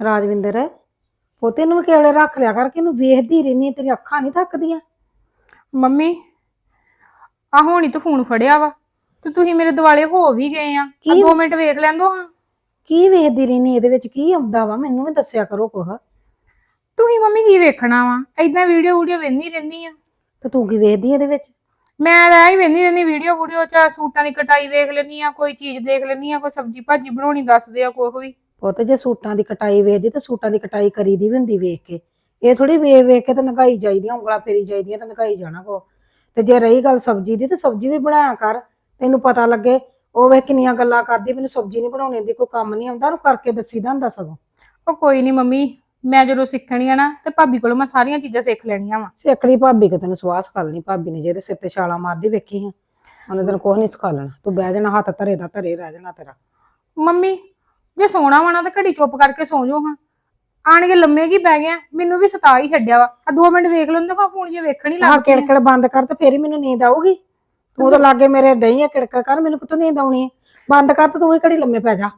ਰਾਜਵਿੰਦਰ ਪੋਤੇ ਨੂੰ ਕਿਹੜੇ ਰੱਖ ਲਿਆ ਕਰ ਕਿ ਇਹਨੂੰ ਵੇਖਦੀ ਰਹਿਨੀ ਤੇਰੀ ਅੱਖਾਂ ਨਹੀਂ ਥੱਕਦੀਆਂ। ਮੰਮੀ ਆ ਹੁਣੀ ਤੂੰ ਫੋਨ ਫੜਿਆ ਵਾ ਤੇ ਤੁਸੀਂ ਮੇਰੇ ਦਿਵਾਲੇ ਹੋ ਵੀ ਗਏ ਆ। ਆ ਕੀ? ਮਿੰਟ ਵੇਖ ਲੈਂਦੋ ਹਾਂ। ਕੀ ਵੇਖਦੀ ਰਹਿਨੀ ਇਹਦੇ ਵਿੱਚ? ਕੀ ਆਉਂਦਾ ਵਾ? ਮੈਨੂੰ ਵੀ ਦੱਸਿਆ ਕਰੋ ਕੁਛ। ਤੁਸੀਂ ਮੰਮੀ ਕੀ ਵੇਖਣਾ ਵਾ? ਐਦਾਂ ਵੀਡੀਓ ਵੀਡੀਓ ਵੇਖਦੀ ਰਹਿੰਦੀ ਆ। ਤੇ ਤੂੰ ਕੀ ਵੇਖਦੀ ਇਹਦੇ ਵਿੱਚ? ਮੈਂ ਰਹਿ ਹੀ ਵੇਖਦੀ ਰਹਿੰਦੀ ਵੀਡੀਓ ਵੀਡੀਓ ਚ ਸੂਟਾਂ ਦੀ ਕਟਾਈ ਵੇਖ ਲੈਂਦੀ ਆ ਕੋਈ ਚੀਜ਼ ਦੇਖ ਲੈਂਦੀ ਆ ਕੋਈ ਸਬਜ਼ੀ ਭਾਜੀ ਬਣਾਉਣੀ ਦੱਸਦੇ ਆ ਕੋਈ ਵੀ। ਪੁੱਤ ਜੇ ਸੂਟਾਂ ਦੀ ਕਟਾਈ ਵੇਖਦੀ ਤੇ ਸੂਟਾਂ ਦੀ ਕਟਾਈ ਕਰੀਦੀ ਵੀ ਹੁੰਦੀ ਵੇਖ ਕੇ। ਇਹ ਥੋੜੀ ਵੇਖ ਵੇਖ ਕੇ ਤੇ ਨਗਾਈ ਜਾਈਦੀਆਂ ਉਂਗਲਾਂ ਫੇਰੀ ਜਾਈਦੀਆਂ ਤੇ ਨਗਾਈ ਜਾਣਾ ਕੋ। ਤੇ ਜੇ ਰਹੀ ਗੱਲ ਸਬਜ਼ੀ ਦੀ ਤੇ ਸਬਜ਼ੀ ਵੀ ਬਣਾਇਆ ਕਰ। ਤੈਨੂੰ ਪਤਾ ਲੱਗੇ ਉਹ ਵੇਖ ਕਿੰਨੀਆਂ ਗੱਲਾਂ ਕਰਦੀ ਮੈਨੂੰ ਸਬਜ਼ੀ ਨਹੀਂ ਬਣਾਉਣੀ ਦੀ ਕੋਈ ਕੰਮ ਨਹੀਂ ਆਉਂਦਾ ਉਹਨੂੰ ਕਰਕੇ ਦੱਸੀਦਾ ਹੁੰਦਾ ਸਗੋਂ। ਉਹ ਕੋਈ ਨਹੀਂ ਮੰਮੀ ਮੈਂ ਜਦੋਂ ਸਿੱਖਣੀ ਆ ਨਾ ਤੇ ਭਾਬੀ ਕੋਲੋਂ ਮੈਂ ਸਾਰੀਆਂ ਚੀਜ਼ਾਂ ਸਿੱਖ ਲੈਣੀਆਂ ਵਾ। ਸਿੱਖ ਲਈ ਭਾਬੀ ਕਿ ਤੈਨੂੰ ਸਵਾਹ ਸਿਖਾਲਣੀ ਭਾਬੀ ਨੇ ਜਿਹਦੇ ਸਿਰ ਤੇ ਛਾਲਾਂ ਮਾਰਦੀ ਵੇਖੀ ਹਾਂ ਉਹਨੇ ਤੈਨੂੰ ਕੁਛ ਨਹੀਂ ਸਿਖਾਲਣਾ ਤੂੰ ਬਹਿ ਜਾਣਾ ਹੱਥ ਧਰੇ ਦਾ ਧਰੇ ਰਹਿ ਜਾਣਾ ਤੇਰਾ। ਮੰਮੀ ਜੇ ਸੋਣਾ ਵਾ ਨਾ ਤਾਂ ਘੜੀ ਚੁੱਪ ਕਰਕੇ ਸੌਂ ਜਾਓ ਹਾਂ। ਆਣ ਕੇ ਲੰਮੇ ਕੀ ਪੈ ਗਿਆ ਮੈਨੂੰ ਵੀ ਸਤਾ ਹੀ ਛੱਡਿਆ ਵਾ। ਆ ਦੋ ਮਿੰਟ ਵੇਖ ਲੈਂਦੇ ਕੋ ਫੋਨ ਜੇ ਵੇਖਣ ਹੀ ਲੱਗ ਪਈ ਕਿੜਕੜ ਬੰਦ ਕਰ ਤੇ ਫੇਰ ਹੀ ਮੈਨੂੰ ਨੀਂਦ ਆਊਗੀ। ਤੂੰ ਤਾਂ ਲਾਗੇ ਮੇਰੇ ਡਈ ਆ ਕਿੜਕੜ ਕਰ ਮੈਨੂੰ ਕਿਤੋਂ ਨੀਂਦ ਆਉਣੀ ਹੈ ਬੰਦ ਕਰ ਤੇ ਤੂੰ ਹੀ ਘੜੀ ਲੰਮੇ ਪੈ ਜਾ।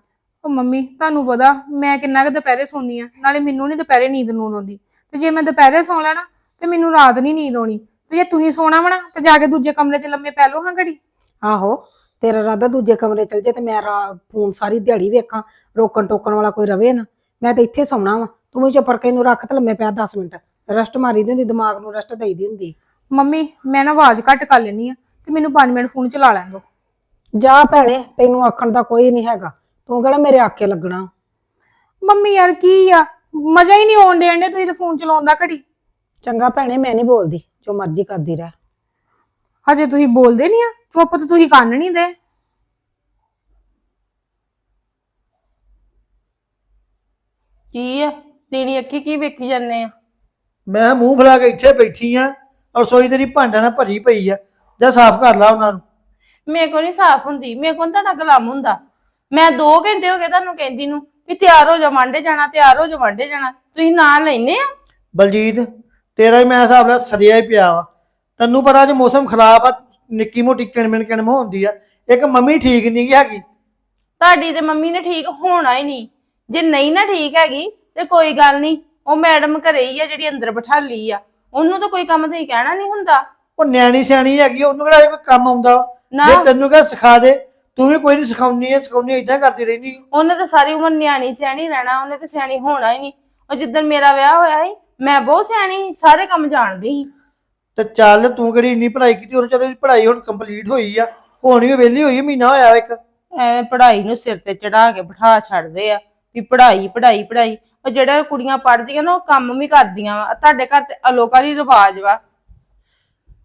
ਉਹ ਮੰਮੀ ਤੁਹਾਨੂੰ ਪਤਾ ਮੈਂ ਕਿੰਨਾ ਕੁ ਦੁਪਹਿਰੇ ਸੌਂਦੀ ਆ। ਨਾਲੇ ਮੈਨੂੰ ਨਹੀਂ ਦੁਪਹਿਰੇ ਨੀਂਦ ਨੂੰਦ ਆਉਂਦੀ। ਤੇ ਜੇ ਮੈਂ ਦੁਪਹਿਰੇ ਸੌਂ ਲੈਣਾ ਤੇ ਮੈਨੂੰ ਰਾਤ ਨਹੀਂ ਨੀਂਦ ਆਉਣੀ। ਤੇ ਜੇ ਤੁਸੀਂ ਸੋਣਾ ਵਾ ਨਾ ਤੇ ਜਾ ਕੇ ਦੂਜੇ ਕਮਰੇ 'ਚ ਲੰਮੇ ਪੈ ਲਓ ਹਾਂ ਘੜੀ। ਆਹੋ ਤੇਰਾ ਰਾਦਾ ਦੂਜੇ ਕਮਰੇ ਚਲ ਜੇ ਤੇ ਮੈਂ ਰਾ- ਫੋਨ ਸਾਰੀ ਦਿਹਾੜੀ ਵੇਖਾਂ। ਰੋਕਣ ਟੋਕਣ ਵਾਲਾ ਕੋਈ ਰਵੇ ਨਾ ਮੈਂ ਤਾਂ ਇੱਥੇ ਸੌਣਾ ਵਾ। ਤੂੰ ਵੀ ਚੁੱਪ ਕੇ ਨੂੰ ਰੱਖ ਤੇ ਲੰਮੇ ਪਿਆ 10 ਮਿੰਟ। ਰੈਸਟ ਮਾਰੀ ਦੀ ਹੁੰਦੀ ਦਿਮਾਗ ਨੂੰ ਰੈਸਟ ਦੇਈਦੀ ਹੁੰਦੀ। ਮੰਮੀ ਮੈਂ ਨਾ ਆਵਾਜ਼ ਘੱਟ ਕਰ ਲੈਣੀ ਆ ਤੇ ਮੈਨੂੰ 5 ਮਿੰਟ ਫੋਨ ਚਲਾ ਲੈਣ ਦਿਓ ਜਾ ਭੈਣੇ ਤੈਨੂੰ ਆਖਣ ਦਾ ਕੋਈ ਨਹੀਂ ਹੈਗਾ। ਤੂੰ ਕਿਹੜਾ ਮੇਰੇ ਆਕੇ ਲੱਗਣਾ? ਮੰਮੀ ਯਾਰ ਕੀ ਆ? ਮਜ਼ਾ ਹੀ ਨਹੀਂ ਆਉਣ ਦੇਣ ਦੇ ਤੁਸੀਂ ਤੇ ਫੋਨ ਚਲਾਉਂਦਾ ਘੜੀ। ਚੰਗਾ ਭੈਣੇ ਮੈਂ ਨਹੀਂ ਬੋਲਦੀ। ਜੋ ਮਰਜ਼ੀ ਕਰਦੀ ਰਹਿ। ਹਜੇ ਤੁਸੀਂ ਬੋਲਦੇ ਨਹੀਂ ਆ? ਚੁੱਪ ਤੇ ਤੁਸੀਂ ਕੰਨ ਨਹੀਂ ਦੇ। ਕੀ ਆ? ਤੇਰੀ ਅੱਖੀ ਕੀ ਵੇਖੀ ਜਾਂਦੇ ਆ? ਮੈਂ ਮੂੰਹ ਫਲਾ ਕੇ ਇੱਥੇ ਬੈਠੀ ਆ ਔਰ ਰਸੋਈ ਤੇਰੀ ਭਾਂਡਿਆਂ ਨਾਲ ਭਰੀ ਪਈ ਆ। ਜਾ ਸਾਫ਼ ਕਰ ਲਾ ਉਹਨਾਂ ਨੂੰ। ਮੇਰੇ ਕੋਲ ਨਹੀਂ ਸਾਫ਼ ਹੁੰਦੀ। ਮੇਰੇ ਕੋਲ ਤੁਹਾਡਾ ਗੁਲਾਮ ਹੁੰਦਾ। ਮੈਂ 2 ਘੰਟੇ ਹੋ ਗਏ ਤੁਹਾਨੂੰ ਕਹਿੰਦੀ ਨੂੰ ਵੀ ਤਿਆਰ ਹੋ ਜਾ ਵਾਂਡੇ ਜਾਣਾ ਤਿਆਰ ਹੋ ਜਾ ਵਾਂਡੇ ਜਾਣਾ। ਤੁਸੀਂ ਨਾਲ ਲੈਨੇ ਆ? ਬਲਜੀਤ ਤੇਰਾ ਹੀ ਮੈਂ ਹਿਸਾਬ ਨਾਲ ਸਰਿਆ ਹੀ ਪਿਆ ਵਾ। ਤੈਨੂੰ ਪਤਾ ਜੇ ਮੌਸਮ ਖਰਾਬ ਆ ਨਿੱਕੀ ਮੋਟੀ ਕਿਣਮਿਣ ਕਿਣਮ ਹੁੰਦੀ ਆ। ਇੱਕ ਮੰਮੀ ਠੀਕ ਨਹੀਂ ਹੈਗੀ। ਤੁਹਾਡੀ ਤੇ ਮੰਮੀ ਨੇ ਠੀਕ ਹੋਣਾ ਹੀ ਨਹੀਂ ਜੇ ਨਹੀਂ ਨਾ ਠੀਕ ਹੈਗੀ ਤੇ ਕੋਈ ਗੱਲ ਨਹੀਂ ਉਹ ਮੈਡਮ ਘਰੇ ਹੀ ਆ ਜਿਹੜੀ ਅੰਦਰ ਬਿਠਾ ਲਈ ਆ। ਉਹਨੂੰ ਤਾਂ ਕੋਈ ਕੰਮ ਤੁਸੀਂ ਕਹਿਣਾ ਨਹੀਂ ਹੁੰਦਾ। ਉਹ ਨਿਆਣੀ ਸਿਆਣੀ ਹੈਗੀ ਆ, ਉਹਨੂੰ ਕਿਹੜਾ ਕੋਈ ਕੰਮ ਆਉਂਦਾ? ਵਾ? ਨਾ। ਜੇ ਤੈਨੂੰ ਕਹ ਸਿਖਾ ਦੇ ਤੂੰ ਵੀ ਕੋਈ ਨਹੀਂ ਸਿਖਾਉਣੀ ਹੈ ਸਿਖਾਉਣੀ ਇਦਾਂ ਕਰਦੀ ਰਹਿੰਦੀ ਉਹਨੇ ਤਾਂ ਸਾਰੀ ਉਮਰ ਨਿਆਣੀ ਸਿਆਣੀ ਰਹਿਣਾ ਉਹਨੇ ਤਾਂ ਸਿਆਣੀ ਹੋਣਾ ਹੀ ਨਹੀਂ। ਉਹ ਜਿੱਦਣ ਮੇਰਾ ਵਿਆਹ ਹੋਇਆ ਸੀ ਮੈਂ ਬਹੁਤ ਸਿਆਣੀ ਸੀ ਸਾਰੇ ਕੰਮ ਜਾਣਦੀ ਸੀ। ਤੇ ਚੱਲ ਤੂੰ ਕਿਹੜੀ ਇੰਨੀ ਪੜ੍ਹਾਈ ਕੀਤੀ ਉਹਨੂੰ ਚਲੋ ਪੜ੍ਹਾਈ ਹੁਣ ਕੰਪਲੀਟ ਹੋਈ ਆ। ਹੋਣੀ ਵਿਹਲੀ ਹੋਈ ਆ, ਮਹੀਨਾ ਹੋਇਆ ਇੱਕ। ਐਵੇਂ ਪੜ੍ਹਾਈ ਨੂੰ ਸਿਰ ਤੇ ਚੜਾ ਕੇ ਬਿਠਾ ਛੱਡਦੇ ਆ। ਵੀ ਪੜ੍ਹਾਈ ਪੜ੍ਹਾਈ ਪੜ੍ਹਾਈ। ਉਹ ਜਿਹੜਾ ਕੁੜੀਆਂ ਪੜ੍ਹਦੀਆਂ ਨਾ ਉਹ ਕੰਮ ਵੀ ਕਰਦੀਆਂ ਵਾ। ਤੁਹਾਡੇ ਘਰ ਤੇ ਅਲੋਕਾਰੀ ਰਿਵਾਜ ਵਾ।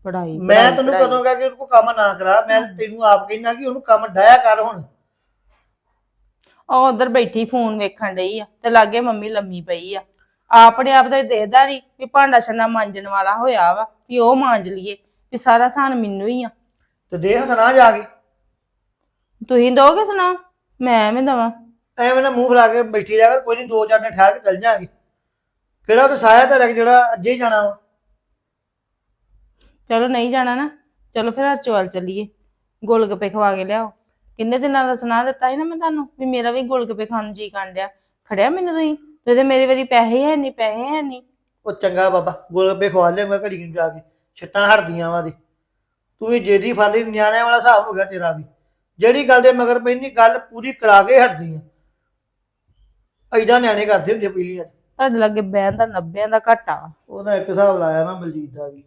ਪੜ੍ਹਾਈ ਮੈਂ ਤੈਨੂੰ ਪੜ੍ਹਾਈ। ਕਦੋਂ ਕਿਹਾ ਕਿ ਉਹਨੂੰ ਕੰਮ ਨਾ ਕਰਾ। ਮੈਂ ਤੈਨੂੰ ਆਪ ਕਹਿਣਾ ਕਿ ਉਹਨੂੰ ਕੰਮ ਡਾਇਆ ਕਰ ਹੁਣ। ਉਹ ਉਧਰ ਬੈਠੀ ਫੋਨ ਵੇਖਣ ਡਈ ਆ ਤੇ ਲਾਗੇ ਮੰਮੀ ਲੰਮੀ ਪਈ ਆ। ਆਪਣੇ ਆਪ ਦਾ ਦੇਖਦਾ ਨਹੀਂ ਵੀ ਭਾਂਡਾ ਛੰਨਾ ਮਾਂਜਣ ਵਾਲਾ ਹੋਇਆ ਵਾ ਵੀ ਉਹ ਮਾਂਜ ਲਈਏ ਵੀ ਸਾਰਾ ਸਾਨ ਮੈਨੂੰ ਹੀ ਆ। ਤੇ ਦੇ ਹਸਨਾ ਜਾ ਕੇ। ਤੁਸੀਂ ਦੋਗੇ ਸੁਣਾ? ਮੈਂ ਐਵੇਂ ਦਵਾਂ। ਐਵੇਂ ਨਾ ਮੂੰਹ ਫਲਾ ਕੇ ਬੈਠੀ ਰਹਿ ਕਰ ਕੋਈ ਨਹੀਂ ਦੋ ਚਾਰ ਦਿਨ ਠਹਿਰ ਕੇ ਚੱਲ ਜਾਾਂਗੇ ਕਿਹੜਾ ਤੂੰ ਸਾਇਆ ਤੇ ਲੱਗ ਜਿਹੜਾ ਅੱਜੇ ਹੀ ਜਾਣਾ ਵਾ? ਚਲੋ ਨਹੀਂ ਜਾਣਾ ਨਾ ਚਲੋ ਫਿਰ ਹਰਚਵਾਲ ਚੱਲੀਏ। ਗੋਲਗੱਪੇ ਖਵਾ ਕੇ ਲਿਆਓ। ਕਿੰਨੇ ਦਿਨਾਂ ਦਾ ਸੁਣਾ ਦਿੱਤਾ ਸੀ ਨਾ ਮੈਂ ਤੁਹਾਨੂੰ ਵੀ ਮੇਰਾ ਵੀ ਗੋਲਗੱਪੇ ਖਾਣ ਨੂੰ ਜੀ ਕਰਨ ਡਿਆ। ਖੜਿਆ ਮੈਨੂੰ ਤੁਸੀਂ? ਤੇ ਮੇਰੇ ਵਾਰੀ ਪੈਸੇ ਹੈ ਨਹੀਂ ਪੈਸੇ ਹੈ ਨਹੀਂ ਉਹ ਚੰਗਾ ਬਾਬਾ ਗੋਲਗੱਪੇ ਖਵਾ ਲਿਆਂਗਾ ਘੜੀ ਨੂੰ ਜਾ ਕੇ। ਛਿੱਟਾਂ ਹਟਦੀਆਂ ਵਾ ਦੀ ਤੂੰ ਵੀ ਜੇਦੀ ਫਾਲੀ ਨਿਆਣਿਆਂ ਵਾਲਾ ਹਿਸਾਬ ਹੋ ਗਿਆ ਤੇਰਾ ਵੀ। ਜਿਹੜੀ ਗੱਲ ਦੇ ਮਗਰ ਪੈਂਦੀ ਗੱਲ ਪੂਰੀ ਕਰਾ ਕੇ ਹਟਦੀ ਆ। ਐਦਾਂ ਨਿਆਣੇ ਕਰਦੇ ਹੁੰਦੇ ਪਹਿਲੀਆਂ ਤੁਹਾਡੇ ਲੱਗੇ ਬਹਿਣ ਦਾ 90 ਦਾ ਘਾਟਾ ਵਾ। ਉਹਦਾ ਇੱਕ ਹਿਸਾਬ ਲਾਇਆ ਨਾ ਬਲਜੀਤ ਦਾ ਵੀ।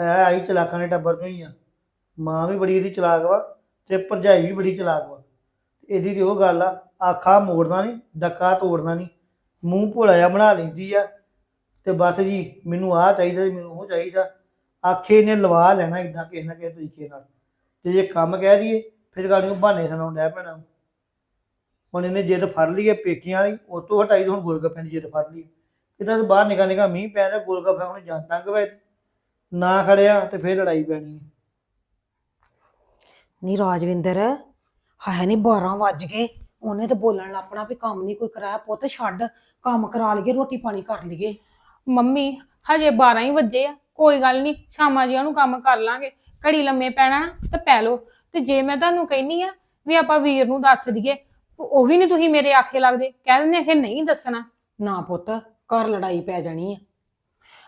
ਹੈ ਆਈ ਚਲਾਕਾਂ ਦੇ ਟੱਬਰ ਤੋਂ ਹੀ ਆ। ਮਾਂ ਵੀ ਬੜੀ ਇਹਦੀ ਚਲਾਕ ਵਾ ਤੇ ਭਰਜਾਈ ਵੀ ਬੜੀ ਚਲਾਕ ਵਾ। ਇਹਦੀ ਤੇ ਉਹ ਗੱਲ ਆ ਆਖਾ ਮੋੜਨਾ ਨਹੀਂ ਡੱਕਾ ਤੋੜਨਾ ਨਹੀਂ। ਮੂੰਹ ਭੋਲਾ ਜਿਹਾ ਬਣਾ ਲੈਂਦੀ ਆ ਤੇ ਬਸ ਜੀ ਮੈਨੂੰ ਆਹ ਚਾਹੀਦਾ ਜੀ ਮੈਨੂੰ ਉਹ ਚਾਹੀਦਾ। ਆਖੇ ਨੇ ਲਵਾ ਲੈਣਾ ਇਦਾਂ ਕਿਸੇ ਨਾ ਕਿਸੇ ਤਰੀਕੇ ਨਾਲ। ਤੇ ਜੇ ਕੰਮ ਕਹਿ ਦਈਏ ਫਿਰ ਗਾੜੀ ਨੂੰ ਬਹਾਨੇ ਸੁਣਾਉਣ ਡਿਆ ਪੈਣਾ। ਹੁਣ ਇਹਨੇ ਜਿੱਦ ਫੜ ਲਈ ਹੈ ਪੇਕੀਆਂ ਵਾਲੀ ਉਹ ਤੋਂ ਹਟਾਈ ਤੇ ਹੁਣ ਗੋਲਗੱਪਿਆਂ ਦੀ ਜਿੱਦ ਫੜ ਲਈ। ਕਿਤੇ ਬਾਹਰ ਨਿਕਲ ਨਿਕਲ ਮੀਂਹ ਪੈ ਰਿਹਾ ਗੋਲਗੱਪੇ ਹੁਣ ਜਾਂ ਤੰਗ ਵੇ ਨਾ ਖੜਿਆ ਤੇ ਫੇਰ ਲੜਾਈ ਪੈਣੀ ਹੈ। ਨੀ ਰਾਜਵਿੰਦਰ ਹੈ ਨਹੀਂ 12 ਵੱਜ ਗਏ। ਉਹਨੇ ਤਾਂ ਬੋਲਣ ਲੱਪਣਾ ਵੀ ਕੰਮ ਨਹੀਂ ਕੋਈ ਕਰਾਇਆ ਪੁੱਤ ਛੱਡ ਕੰਮ ਕਰਾ ਲਈਏ ਰੋਟੀ ਪਾਣੀ ਕਰ ਲਈਏ। ਮੰਮੀ ਹਜੇ 12 ਹੀ ਵਜੇ ਆ ਕੋਈ ਗੱਲ ਨਹੀਂ ਸ਼ਾਮਾਂ ਜੀਆਂ ਨੂੰ ਕੰਮ ਕਰ ਲਾਂਗੇ। ਘੜੀ ਲੰਮੇ ਪੈਣਾ ਨਾ ਤੇ ਪੈ ਲਓ। ਤੇ ਜੇ ਮੈਂ ਤੁਹਾਨੂੰ ਕਹਿਨੀ ਆ ਵੀ ਆਪਾਂ ਵੀਰ ਨੂੰ ਦੱਸ ਦਈਏ ਉਹ ਵੀ ਨਹੀਂ ਤੁਸੀਂ ਮੇਰੇ ਆਖੇ ਲੱਗਦੇ। ਕਹਿ ਦਿੰਦੇ ਕਿ ਨਹੀਂ ਦੱਸਣਾ। ਨਾ ਪੁੱਤ ਘਰ ਲੜਾਈ ਪੈ ਜਾਣੀ ਆ।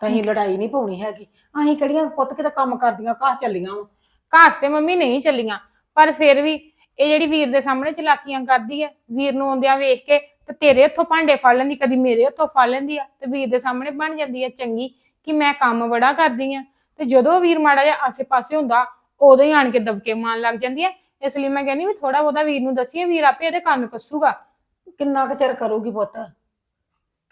ਤਾਂ ਅਸੀਂ ਲੜਾਈ ਨਹੀਂ ਪਾਉਣੀ ਹੈਗੀ। ਅਸੀਂ ਕਿਹੜੀਆਂ ਪੁੱਤ ਕਿਤੇ ਕੰਮ ਕਰਦੀਆਂ ਘਾਹ ਚੱਲੀਆਂ ਵਾ। ਘਾਸ ਤੇ ਮੰਮੀ ਨਹੀਂ ਚੱਲੀਆਂ। ਪਰ ਫਿਰ ਵੀ ਇਹ ਜਿਹੜੀ ਵੀਰ ਦੇ ਸਾਹਮਣੇ ਚਲਾਕੀਆਂ ਕਰਦੀ ਹੈ ਵੀਰ ਨੂੰ ਆਉਂਦਿਆਂ ਵੇਖ ਕੇ ਤੇ ਤੇਰੇ ਹੱਥੋਂ ਭਾਂਡੇ ਫੜ ਲੈਂਦੀ ਕਦੀ ਮੇਰੇ ਹੱਥੋਂ ਫੜ ਲੈਂਦੀ ਆ ਤੇ ਵੀਰ ਦੇ ਸਾਹਮਣੇ ਬਣ ਜਾਂਦੀ ਹੈ ਚੰਗੀ ਕਿ ਮੈਂ ਕੰਮ ਬੜਾ ਕਰਦੀ ਆ। ਤੇ ਜਦੋਂ ਵੀਰ ਮਾੜਾ ਜਿਹਾ ਆਸੇ-ਪਾਸੇ ਹੁੰਦਾ ਉਦੋਂ ਹੀ ਆਣ ਕੇ ਦਬਕੇ ਮਾਰਨ ਲੱਗ ਜਾਂਦੀ ਹੈ ਇਸ ਲਈ ਮੈਂ ਕਹਿੰਦੀ ਵੀ ਥੋੜਾ ਬਹੁਤਾ ਵੀਰ ਨੂੰ ਦੱਸੀਏ ਵੀਰ ਆਪੇ ਇਹਦੇ ਕੰਨ ਕੱਸੂਗਾ। ਕਿੰਨਾ ਕੁ ਚਿਰ ਕਰੂਗੀ ਪੁੱਤ?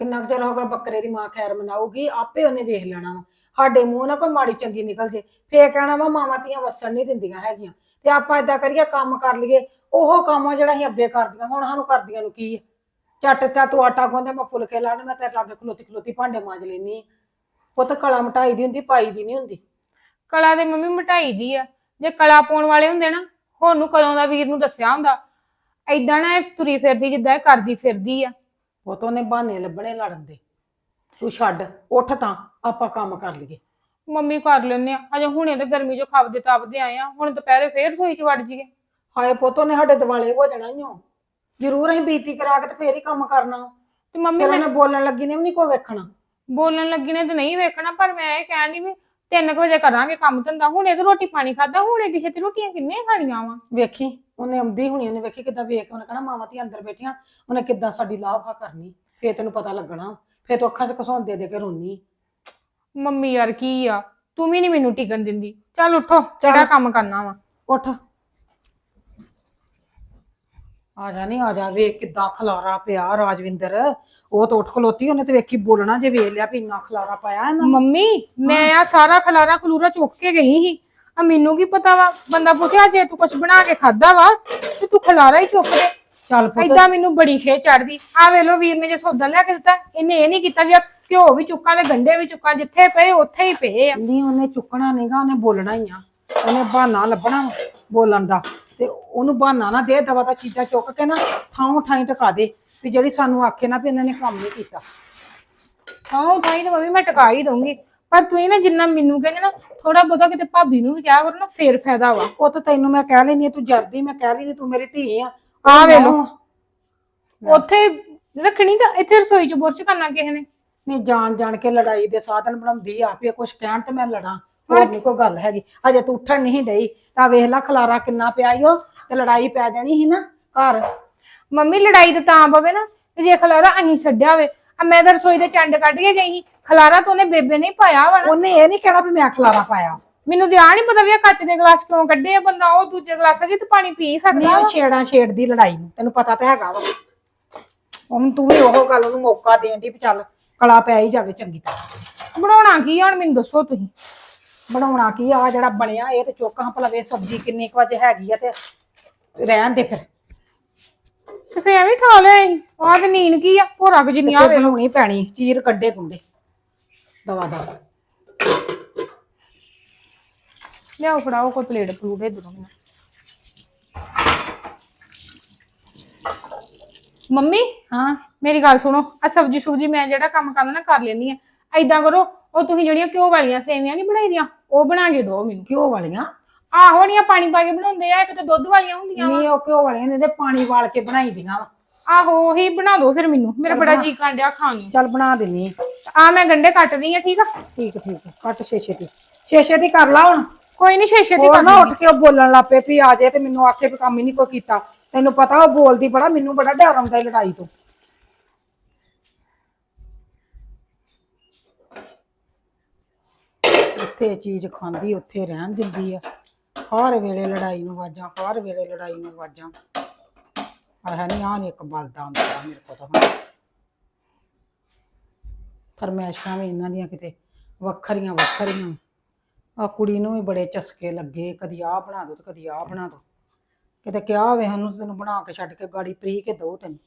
ਕਿੰਨਾ ਕੁ ਚਿਰ ਹੋਗਾ ਬੱਕਰੇ ਦੀ ਮਾਂ ਖੈਰ ਮਨਾਊਗੀ? ਆਪੇ ਉਹਨੇ ਵੇਖ ਲੈਣਾ ਵਾ। ਸਾਡੇ ਮੂੰਹ ਨਾ ਕੋਈ ਮਾੜੀ ਚੰਗੀ ਨਿਕਲ ਜੇ। ਫੇਰ ਕਹਿਣਾ ਵਾ ਮਾਵਾਂ ਧੀਆਂ ਵਸਣ ਨਹੀਂ ਦਿੰਦੀਆਂ ਹੈਗੀਆਂ। ਤੇ ਆਪਾਂ ਏਦਾਂ ਕਰੀਏ ਕੰਮ ਕਰ ਲਈਏ। ਉਹ ਕੰਮ ਆ ਜਿਹੜਾ ਅਸੀਂ ਅੱਗੇ ਕਰਦੀਆਂ। ਹੁਣ ਸਾਨੂੰ ਕਰਦੀਆਂ ਨੂੰ ਕੀ ਹੈ ਝੱਟ ਚਾ ਤੂੰ ਆਟਾ ਗੁੰਦੇ ਮੈਂ ਫੁਲਕੇ ਲਾਣ ਮੈਂ ਤੇਰੇ ਲਾਗੇ ਖਲੋਤੀ ਖਲੋਤੀ ਭਾਂਡੇ ਮਾਂਜ ਲੈਣੀ ਪੁੱਤ ਕਲਾ ਮਟਾਈ ਦੀ ਹੁੰਦੀ ਪਾਈ ਦੀ ਨਹੀਂ ਹੁੰਦੀ। ਕਲਾ ਦੇ ਮੰਮੀ ਮਟਾਈ ਦੀ ਆ। ਜੇ ਕਲਾ ਪਾਉਣ ਵਾਲੇ ਹੁੰਦੇ ਨਾ ਹੋਰ ਨੂੰ ਕਦੋਂ ਦਾ ਵੀਰ ਨੂੰ ਦੱਸਿਆ ਹੁੰਦਾ? ਐਦਾਂ ਨਾ ਇਹ ਤੁਰੀ ਫਿਰਦੀ ਜਿੱਦਾਂ ਇਹ ਕਰਦੀ ਫਿਰਦੀ ਆ। ਉਹ ਤੋਂ ਉਹਨੇ ਬਹਾਨੇ ਲੱਭਣੇ ਲੜਨ ਦੇ। ਤੂੰ ਛੱਡ ਉੱਠ ਤਾਂ ਆਪਾਂ ਕੰਮ ਕਰ ਲਈਏ। ਮੰਮੀ ਕਰ ਲੈਨੇ ਆ। ਅਜੇ ਹੁਣੇ ਤੇ ਗਰਮੀ ਚੋਂ ਖਾਪਦੇ ਤਾਪਦੇ ਆਏ ਆ। ਹੁਣ ਦੁਪਹਿਰੇ ਫੇਰ ਰਸੋਈ ਚ ਵੜ ਜੀਏ ਹਾਏ ਪੁੱਤ ਉਹਨੇ ਸਾਡੇ ਦਿਵਾਲੇ ਹੋ ਜਾਣਾ ਈਓ ਜ਼ਰੂਰ ਅਸੀਂ ਬੀਤੀ ਕਰਾ ਕੇ ਤੇ ਫੇਰ ਹੀ ਕੰਮ ਕਰਨਾ। ਤੇ ਮੰਮੀ ਫਿਰ ਮੈਂ ਉਹਨੇ ਬੋਲਣ ਲੱਗੀ ਨੇ ਵੀ ਨਹੀਂ ਕੋਈ ਵੇਖਣਾ। ਬੋਲਣ ਲੱਗੀ ਨੇ ਤੇ ਨਹੀਂ ਵੇਖਣਾ ਪਰ ਮੈਂ ਇਹ ਕਹਿਣ ਦੀ ਵੀ 3 ਵਜੇ ਕਰਾਂਗੇ ਕੰਮ ਧੰਦਾ ਹੁਣੇ ਤੇ ਰੋਟੀ ਪਾਣੀ ਖਾਦਾ ਹੁਣ ਏਡੀ ਛੇਤੀ ਰੋਟੀਆਂ ਕਿੰਨੇ ਖਾਣੀਆਂ ਵਾ? ਵੇਖੀ ਉਹਨੇ ਆਉਂਦੀ ਹੁਣੀ ਉਹਨੇ ਵੇਖੀ ਕਿੱਦਾਂ ਵੇਖ ਕੇ ਉਹਨੇ ਕਹਣਾ ਮਾਵਾਂ ਧੀ ਅੰਦਰ ਬੈਠੀਆਂ ਉਹਨੇ ਕਿੱਦਾਂ ਸਾਡੀ ਲਾਫਾ ਕਰਨੀ ਫੇਰ ਤੈਨੂੰ ਪਤਾ ਲੱਗਣਾ ਫੇਰ ਤੂੰ ਅੱਖਾਂ 'ਚ ਘਸੌਣ ਦੇ ਦੇ ਕੇ ਰੋਣੀ ਮੰਮੀ ਯਾਰ ਕੀ ਆ ਤੂੰ ਵੀ ਨਹੀਂ ਮੈਨੂੰ ਟਿਕਣ ਦਿੰਦੀ। ਚੱਲ ਉੱਠੋ ਜਿਹੜਾ ਕੰਮ ਕਰਨਾ ਵਾ। ਉੱਠ। ਆ ਜਾ ਨਹੀਂ ਆ ਜਾ ਵੇਖ ਕਿੱਦਾਂ ਖਲਾਰਾ ਪਿਆ ਰਾਜਵਿੰਦਰ। ਉਹ ਤਾਂ ਉੱਠ ਖਲੋਤੀ ਉਹਨੇ ਤੇ ਵੇਖੀ ਬੋਲਣਾ ਜੇ ਵੇਖ ਲਿਆ ਵੀ ਇੰਨਾ ਖਲਾਰਾ ਪਾਇਆ ਇਹਨਾਂ ਨੇ। ਮੰਮੀ ਮੈਂ ਆ ਸਾਰਾ ਖਲਾਰਾ ਖਲੂਰਾ ਚੁੱਕ ਕੇ ਗਈ ਸੀ। ਆ ਮੈਨੂੰ ਕੀ ਪਤਾ ਵਾ ਬੰਦਾ ਪੁੱਛਿਆ ਜੇ ਤੂੰ ਕੁਝ ਬਣਾ ਕੇ ਖਾਦਾ ਵਾ ਤੇ ਤੂੰ ਖਲਾਰਾ ਹੀ ਚੁੱਕ ਦੇ। ਚੱਲ ਪੁੱਤ। ਏਦਾਂ ਮੈਨੂੰ ਬੜੀ ਖੇ ਚੜਦੀ ਆ ਵੇਲੋ ਵੀਰ ਨੇ ਜੇ ਸੌਦਾ ਲਿਆ ਕੇ ਦਿੱਤਾ ਇਹਨੇ ਇਹ ਨਹੀਂ ਕੀਤਾ ਵੀ ਆ ਘਿਓ ਵੀ ਚੁੱਕਾਂ ਤੇ ਗੰਡੇ ਵੀ ਚੁੱਕਾਂ ਜਿੱਥੇ ਪਏ ਉੱਥੇ ਹੀ ਪਏ ਆ। ਨਹੀਂ ਉਹਨੇ ਚੁੱਕਣਾ ਨਹੀਂਗਾ ਉਹਨੇ ਬੋਲਣਾ ਹੀ ਆ। ਉਹਨੇ ਬਹਾਨਾ ਲੱਭਣਾ ਬੋਲਣ ਦਾ ਤੇ ਉਹਨੂੰ ਬਹਾਨਾ ਨਾ ਦੇ ਦਵਾ ਦਾ ਚੀਜ਼ਾਂ ਚੁੱਕ ਕੇ ਨਾ ਥਾਂ ਠਾਈ ਟਕਾ ਦੇ ਵੀ ਜਿਹੜੀ ਸਾਨੂੰ ਆਖੇ ਨਾ ਵੀ ਇਹਨਾਂ ਨੇ ਕੰਮ ਨਹੀਂ ਕੀਤਾ। ਹਾਂ ਥਾਈ ਤਾਂ ਮੰਮੀ ਮੈਂ ਟਕਾ ਹੀ ਦਊਂਗੀ। ਪਰ ਤੂੰ ਹੀ ਨਾ ਜਿੰਨਾ ਮੈਨੂੰ ਕਹਿੰਦੇ ਨਾ ਥੋੜਾ ਬਹੁਤਾ ਕਿਤੇ ਭਾਬੀ ਨੂੰ ਵੀ ਕਿਹਾ ਕਰੋ ਨਾ ਫੇਰ ਫਾਇਦਾ ਵਾ। ਉਹ ਤਾਂ ਤੈਨੂੰ ਮੈਂ ਕਹਿ ਲੈਣੀ ਤੂੰ ਜਰਦੀ ਮੈਂ ਕਹਿ ਲੈਣੀ ਤੂੰ ਮੇਰੀ ਧੀ ਆ। ਆ ਵੇ ਲੋ। ਨਹੀਂ ਉੱਥੇ ਰੱਖਣੀ ਤਾਂ ਇੱਥੇ ਰਸੋਈ ਚ ਬੁਰਸ਼ ਕਰਨਾ ਕਿਸੇ ਨੇ। ਜਾਣ ਜਾਣ ਕੇ ਲੜਾਈ ਦੇ ਸਾਧਨ ਬਣਾਉਂਦੀ ਆ ਵੀ ਕੁਛ ਕਹਿਣ ਤੇ ਮੈਂ ਲੜਾਂ। ਹੋਰ ਨਹੀਂ ਕੋਈ ਗੱਲ ਹੈਗੀ। ਅਜੇ ਤੂੰ ਉੱਠਣ ਨਹੀਂ ਡਈ ਤਾਂ ਵੇਖ ਲੈ ਖਲਾਰਾ ਕਿੰਨਾ ਪਿਆ ਈ ਓ ਤੇ ਲੜਾਈ ਪੈ ਜਾਣੀ ਸੀ ਨਾ ਘਰ। ਮੰਮੀ ਲੜਾਈ ਤੇ ਤਾਂ ਪਵੇ ਨਾ ਤੇ ਜੇ ਖਲਾਰਾ ਅਹੀਂ ਛੱਡਿਆ ਹੋਵੇ ਆ ਮੈਂ ਤਾਂ ਰਸੋਈ ਦੇ ਚੰਡ ਕੱਢ ਕੇ ਗਈ ਸੀ। ਖਲਾਰਾ ਤਾਂ ਉਹਨੇ ਬੇਬੇ ਨੇ ਹੀ ਪਾਇਆ ਵਾ ਨਾ। ਉਹਨੇ ਇਹ ਨਹੀਂ ਕਹਿਣਾ ਵੀ ਮੈਂ ਖਲਾਰਾ ਪਾਇਆ। ਮੈਨੂੰ ਤੇ ਆ ਨਹੀਂ ਪਤਾ ਵੀ ਇਹ ਕੱਚ ਦੇ ਗਲਾਸ ਕਿਉਂ ਕੱਢੇ ਆ ਬੰਦਾ ਉਹ ਦੂਜੇ ਗਲਾਸਾਂ 'ਚ ਤੇ ਪਾਣੀ ਪੀ ਸਕਦਾ ਨਹੀਂ ਉਹ ਛੇੜਾਂ ਛੇੜਦੀ ਲੜਾਈ ਨੂੰ ਤੈਨੂੰ ਪਤਾ ਤਾਂ ਹੈਗਾ ਵਾ। ਹੁਣ ਤੂੰ ਵੀ ਉਹ ਗੱਲ ਉਹਨੂੰ ਮੌਕਾ ਦੇਣ ਦੀ ਵੀ ਚੱਲ ਕਲਾ ਪੈ ਹੀ ਜਾਵੇ ਚੰਗੀ ਤਰ੍ਹਾਂ। ਬਣਾਉਣਾ ਕੀ ਆ ਹੁਣ ਮੈਨੂੰ ਦੱਸੋ ਤੁਸੀਂ। ਬਣਾਉਣਾ ਕੀ ਆ ਆਹ ਜਿਹੜਾ ਬਣਿਆ ਇਹ ਤੇ ਚੋਕਾਂ ਭਲਾ ਵੇ ਸਬਜ਼ੀ ਕਿੰਨੀ ਕੁ ਵਜੇ ਹੈਗੀ ਆ ਤੇ ਰਹਿਣ ਦੇ ਫਿਰ। ਤੇ ਫੇਰ ਐਵੇਂ ਠਾ ਲਿਆ ਆਹ ਤੇ ਨੀਂਦ ਕੀ ਆ? ਭੋਰਾ ਕੁ ਜਿੰਨੀ ਤੇ ਆਵੇ ਬਣਾਉਣੀ ਪੈਣੀ ਚੀਰ ਕੱਢੇ ਗੁੰਡੇ ਦਵਾ ਦਵਾ। ਲਿਆਓ ਫੜਾਓ ਕੋਈ ਪਲੇਟ ਪਲੂਟ ਇਧਰੋਂ ਮੈਨੂੰ ਮੰਮੀ ਹਾਂ। ਮੇਰੀ ਗੱਲ ਸੁਣੋ ਆ ਸਬਜੀ ਸੁਬਜੀ ਮੈਂ ਜਿਹੜਾ ਕੰਮ ਕਰਨਾ ਨਾ ਕਰ ਲੈਣੀ ਆ। ਐਦਾਂ ਕਰੋ ਉਹ ਤੁਸੀਂ ਜਿਹੜੀਆਂ ਘਿਓ ਵਾਲੀਆਂ ਸੇਵੀਆਂ ਨਹੀਂ ਬਣਾਈ ਦੀਆਂ ਉਹ ਬਣਾ ਕੇ ਦਿਓ ਮੈਨੂੰ। ਘਿਓ ਵਾਲੀਆਂ? ਆਹੋ ਨੀਆਂ ਪਾਣੀ ਪਾ ਕੇ ਬਣਾਉਂਦੇ ਆ ਇੱਕ ਤੇ ਦੁੱਧ ਵਾਲੀਆਂ ਹੁੰਦੀਆਂ ਵਾ। ਨਹੀਂ ਉਹ ਘਿਓ ਵਾਲੀਆਂ ਨੇ ਤੇ ਪਾਣੀ ਵਾਲ ਕੇ ਬਣਾਈ ਦੀਆਂ ਵਾ। ਆਹੋ ਉਹੀ ਬਣਾ ਦਿਓ ਫਿਰ ਮੈਨੂੰ। ਮੇਰਾ ਬੜਾ ਜੀ ਕਾਂਡਿਆ ਖਾਣ। ਨੂੰ ਚੱਲ ਬਣਾ ਦਿੰਨੀ ਆਂ। ਆ ਮੈਂ ਗੰਡੇ ਕੱਟਦੀ ਆ ਠੀਕ ਆ? ਠੀਕ ਠੀਕ। ਕੱਟ ਛੇ ਛੇਤੀ ਛੇ ਛੇਤੀ ਕਰ ਲਾ ਹੁਣ। ਕੋਈ ਨਹੀਂ ਛੇ ਛੇ ਦੀ ਨਾ ਦਿੰਦੀ। ਉੱਠ ਕੇ ਉਹ ਬੋਲਣ ਲੱਪੇ ਵੀ ਆ ਜਾਏ ਤੇ ਮੈਨੂੰ ਆਖੇ ਵੀ ਕੰਮ ਹੀ ਨਹੀਂ ਕੋਈ ਕੀਤਾ। ਤੈਨੂੰ ਪਤਾ ਉਹ ਬੋਲਦੀ ਬੜਾ ਮੈਨੂੰ ਬੜਾ ਡਰ ਆਉਂਦਾ ਇਹ ਲੜਾਈ ਤੋਂ। ਉੱਥੇ ਚੀਜ਼ ਖਾਂਦੀ, ਉੱਥੇ ਰਹਿਣ ਦਿੰਦੀ ਆ। ਹਰ ਵੇਲੇ ਲੜਾਈ ਨੂੰ ਵਾਜਾਂ, ਹਰ ਵੇਲੇ ਲੜਾਈ ਨੂੰ ਵਾਜਾਂ। ਆਹ ਨਹੀਂ ਆਹ ਨੀ ਇੱਕ ਬਲਦਾ ਹੁੰਦਾ ਮੇਰੇ ਕੋਲ ਤਾਂ ਹੁਣ। ਫਰਮੈਸ਼ਾਂ ਵੀ ਇਹਨਾਂ ਦੀਆਂ ਕਿਤੇ ਵੱਖਰੀਆਂ ਵੱਖਰੀਆਂ। ਆ ਕੁੜੀ ਨੂੰ ਵੀ ਬੜੇ ਚਸਕੇ ਲੱਗੇ, ਕਦੀ ਆਹ ਬਣਾ ਦੋ ਤੇ ਕਦੀ ਆਹ ਬਣਾ ਦੋ। ਕਿਤੇ ਕਿਹਾ ਹੋਵੇ ਸਾਨੂੰ, ਤੈਨੂੰ ਬਣਾ ਕੇ ਛੱਡ ਕੇ ਗਾੜੀ ਪ੍ਰੀ ਕੇ ਦੋ ਤੈਨੂੰ।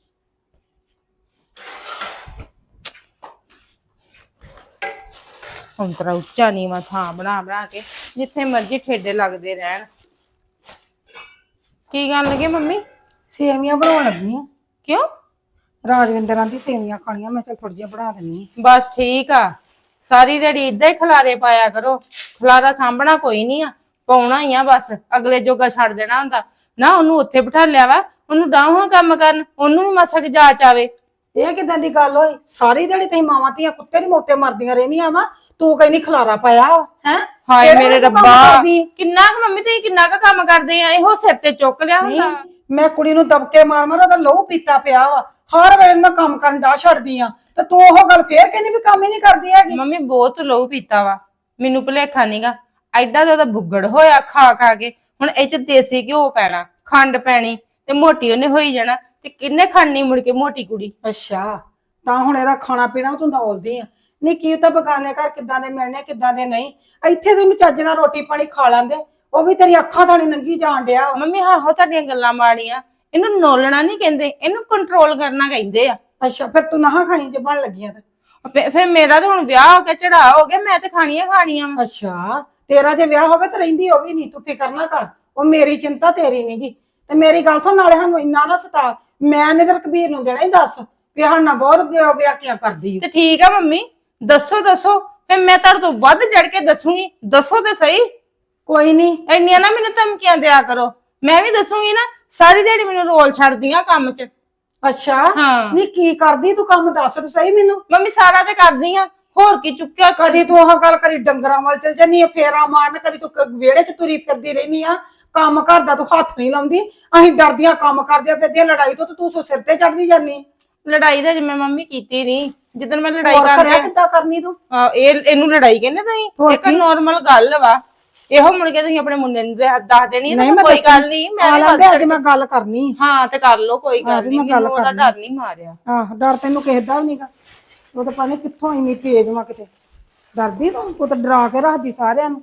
ਹੁਣ ਤਰਾ ਉੱਚਾ ਨੀਵਾਂ ਥਾਂ ਬਣਾ ਬਣਾ ਕੇ ਜਿੱਥੇ ਮਰਜ਼ੀ ਠੇਡੇ ਲੱਗਦੇ ਰਹਿਣ। ਕੀ ਗੱਲ ਲੱਗੇ ਮੰਮੀ? ਸੇਵੀਆਂ ਬਣਾਉਣ ਲੱਗੀ ਆ। ਕਿਉਂ? ਰਾਜਵਿੰਦਰਾਂ ਦੀ ਸੇਵੀਆਂ ਖਾਣੀਆਂ ਮੈਂ ਚੱਲ ਥੋੜੀ ਜਿਹਾ ਬਣਾ ਦਿੰਨੀ। ਬਸ ਠੀਕ ਆ। ਸਾਰੀ ਦਿਹਾੜੀ ਇਦਾਂ ਹੀ ਖਲਾਰੇ ਪਾਇਆ ਕਰੋ। ਖਲਾਰਾ ਸਾਂਭਣਾ ਕੋਈ ਨਹੀਂ ਆ ਪਾਉਣਾ ਹੀ ਆ ਬਸ। ਅਗਲੇ ਜੋਗਾ ਛੱਡ ਦੇਣਾ ਹੁੰਦਾ। ਨਾ ਉਹਨੂੰ ਉੱਥੇ ਬਿਠਾ ਲਿਆ ਵਾ ਉਹਨੂੰ ਡਾਹਾਂ ਕੰਮ ਕਰਨ ਉਹਨੂੰ ਵੀ ਮਸਕ ਜਾਚ ਆਵੇ ਇਹ ਕਿਦਾਂ ਦੀ ਗੱਲ ਹੋਈ? ਸਾਰੀ ਦਿਹਾੜੀ ਤੁਸੀਂ ਮਾਵਾਂ ਧੀਆਂ ਕੁੱਤੇ ਦੀ ਮੋਤੇ ਮਰਦੀਆਂ ਰਹਿੰਦੀਆਂ ਵਾ ਤੂੰ ਕਹਿੰਦੀ ਖਲਾਰਾ ਪਾਇਆ ਹੈ? ਹਾਏ ਮੇਰੇ ਰੱਬਾ। ਕਿੰਨਾ ਕੁ ਮੰਮੀ ਤੁਸੀਂ ਕਿੰਨਾ ਕੁ ਕੰਮ ਕਰਦੇ ਆ? ਇਹੋ ਸਿਰ ਤੇ ਚੁੱਕ ਲਿਆ ਹੁੰਦਾ। ਮੈਂ ਕੁੜੀ ਨੂੰ ਦਬਕੇ ਮਾਰ ਮਾਰ ਉਹਦਾ ਲਹੂ ਪੀਤਾ ਪਿਆ ਵਾ। ਹਰ ਵੇਲੇ ਮੈਂ ਕੰਮ ਕਰਨ ਦਾ ਛੱਡਦੀ ਆ। ਤੇ ਤੂੰ ਉਹ ਗੱਲ ਫੇਰ ਕਹਿੰਦੀ ਵੀ ਕੰਮ ਹੀ ਨਹੀਂ ਕਰਦੀ ਹੈਗੀ। ਮੰਮੀ ਬਹੁਤ ਲਹੂ ਪੀਤਾ ਵਾ। ਮੈਨੂੰ ਭੁਲੇਖਾ ਨਹੀਂਗਾ। ਐਡਾ ਦਾ ਉਹਦਾ ਬੁੱਗੜ ਹੋਇਆ ਖਾ ਖਾ ਕੇ। ਹੁਣ ਇਹ ਚ ਦੇਸੀ ਘਿਓ ਪੈਣਾ ਖੰਡ ਪੈਣੀ ਤੇ ਮੋਟੀ ਉਹਨੇ ਹੋਈ ਜਾਣਾ। ਤੇ ਕਿੰਨੇ ਖਾਣੀ ਮੁੜ ਕੇ ਮੋਟੀ ਕੁੜੀ? ਅੱਛਾ ਤਾਂ ਹੁਣ ਇਹਦਾ ਖਾਣਾ ਪੀਣਾ ਤੂੰ ਦੌਲਦੀ ਆ। ਨਹੀਂ ਕੀ ਤਾਂ ਬਗਾਨੇ ਘਰ ਕਿੱਦਾਂ ਦੇ ਮਿਲਣੇ ਕਿੱਦਾਂ ਦੇ ਨਹੀਂ। ਇੱਥੇ ਤੈਨੂੰ ਚੱਜ ਨਾਲ ਰੋਟੀ ਪਾਣੀ ਖਾ ਲੈਂਦੇ ਉਹ ਵੀ ਤੇਰੀ ਅੱਖਾਂ ਥਾਣੀ ਨੰਗੀ ਜਾਣ ਡਿਆ। ਵਾ। ਮੰਮੀ ਆਹੋ ਤੁਹਾਡੀਆਂ ਗੱਲਾਂ ਮਾੜੀਆਂ। ਇਹਨੂੰ ਨੋਲਣਾ ਨਹੀਂ ਕਹਿੰਦੇ ਇਹਨੂੰ ਕੰਟਰੋਲ ਕਰਨਾ ਕਹਿੰਦੇ ਆ। ਅੱਛਾ ਫਿਰ ਤੂੰ ਨਾ ਖਾਈ ਜੇ ਬਣ ਲੱਗੀਆਂ ਤੇ। ਫੇ- ਫਿਰ ਮੇਰਾ ਤਾਂ ਹੁਣ ਵਿਆਹ ਹੋ ਗਿਆ ਚੜਾ ਹੋ ਗਿਆ ਮੈਂ ਤੇ ਖਾਣੀਆਂ ਖਾਣੀਆਂ ਵਾਂ। ਅੱਛਾ ਤੇਰਾ ਜੇ ਵਿਆਹ ਹੋ ਗਿਆ ਤੇ ਰਹਿੰਦੀ ਉਹ ਵੀ ਨਹੀਂ ਤੂੰ ਫਿਕਰ ਨਾ ਕਰ। ਉਹ ਮੇਰੀ ਚਿੰਤਾ ਤੇਰੀ ਨਹੀਂਗੀ ਤੇ ਮੇਰੀ ਗੱਲ ਸੁਣ ਨਾਲੇ ਸਾਨੂੰ ਇੰਨਾ ਨਾ ਸਤਾ ਮੈਂ ਨੇ ਤੇ ਕਬੀਰ ਨੂੰ ਦੇਣਾ ਹੀ ਦੱਸ ਵੀ ਹਣਾ ਬਹੁਤ ਵਿਆਹ- ਵਿਆਹ ਕਰਦੀ ਤੇ ਠੀਕ ਆ ਮੰਮੀ। ਦੱਸੋ ਦੱਸੋ। ਫੇ ਮੈਂ ਤੁਹਾਡੇ ਤੋਂ ਵੱਧ ਚੜ ਕੇ ਦੱਸੂਗੀ। ਦੱਸੋ ਤੇ ਸਹੀ। ਕੋਈ ਨਹੀਂ ਇੰਨੀਆਂ ਨਾ ਮੈਨੂੰ ਧਮਕੀਆਂ ਦਿਆ ਕਰੋ। ਮੈਂ ਵੀ ਦੱਸੂਗੀ ਨਾ ਸਾਰੀ ਦਿਹਾੜੀ ਮੈਨੂੰ ਰੋਲ ਛੱਡਦੀਆਂ ਕੰਮ 'ਚ। ਅੱਛਾ। ਹਾਂ। ਨਹੀਂ ਕੀ ਕਰਦੀ ਤੂੰ ਕੰਮ? ਦੱਸ ਤੇ ਸਹੀ ਮੈਨੂੰ। ਮੰਮੀ ਸਾਰਾ ਤੇ ਕਰਦੀ ਆ। ਹੋਰ ਕੀ ਚੁੱਕਿਆ? ਕਦੀ ਤੂੰ ਉਹ ਗੱਲ ਕਰੀ ਡੰਗਰਾਂ ਵੱਲ ਚਲ ਜੰਨੀ ਆ ਫੇਰਾ ਮਾਰਨ। ਕਦੀ ਤੂੰ ਕ- ਵਿਹੜੇ 'ਚ ਤੁਰੀ ਫਿਰਦੀ ਰਹਿਨੀ ਆ। ਕੰਮ ਘਰ ਦਾ ਤੂੰ ਹੱਥ ਨਹੀਂ ਲਾਉਂਦੀ। ਅਸੀਂ ਡਰਦੀਆਂ ਕੰਮ ਕਰਦਿਆਂ ਫਿਰਦੀਆਂ ਲੜਾਈ ਤੋਂ ਤੇ ਤੂੰ ਸੋ ਸਿਰ ਤੇ ਚੜਦੀ ਜਾਨੀ ਲੜਾਈ ਤਾਂ ਜਿਵੇਂ ਮੰਮੀ ਕੀਤੀ ਨਹੀਂ ਜਿੱਦਣ ਮੈਂ ਲੜਾਈ ਹੋਰ ਕਰਦੀ ਕਰਿਆ ਕਿੱਦਾਂ ਕਰਨੀ ਤੂੰ? ਆ, ਇਹ ਇਹਨੂੰ ਲੜਾਈ ਕਹਿੰਦੇ ਤੁਸੀਂ? ਇੱਕ ਨਾਰਮਲ ਗੱਲ ਵਾ। ਇਹੋ ਮੁੜ ਕੇ ਤੁਸੀਂ ਆਪਣੇ ਮੁੰਡੇ ਨੂੰ ਦੱਸ ਦੇਣੀ ਨਹੀਂ, ਤਾਂ ਮੈਂ ਕੋਈ। ਗੱਲ ਨਹੀਂ ਮੈਂ ਵੀ ਵੱਧ ਅੱਜ ਮੈਂ ਗੱਲ ਕਰਨੀ। ਹਾਂ ਤੇ ਕਰ ਲਓ ਕੋਈ ਹਾਂ, ਗੱਲ ਨਹੀਂ ਮੈਂ ਮੈਨੂੰ ਉਹਦਾ। ਡਰ ਨਹੀਂ ਮਾਰਿਆ। ਆਹ ਡਰ ਤੈਨੂੰ ਕਿਸੇ ਦਾ ਵੀ ਨਹੀਂਗਾ। ਉਹ ਤਾਂ ਪਾਣੇ ਕਿੱਥੋਂ ਇੰਨੀ ਤੇਜ਼ ਵਾ ਕਿਤੇ। ਡਰਦੀ ਤੂੰ? ਤੂੰ ਤਾਂ ਡਰਾ ਕੇ ਰੱਖਦੀ ਸਾਰਿਆਂ ਨੂੰ।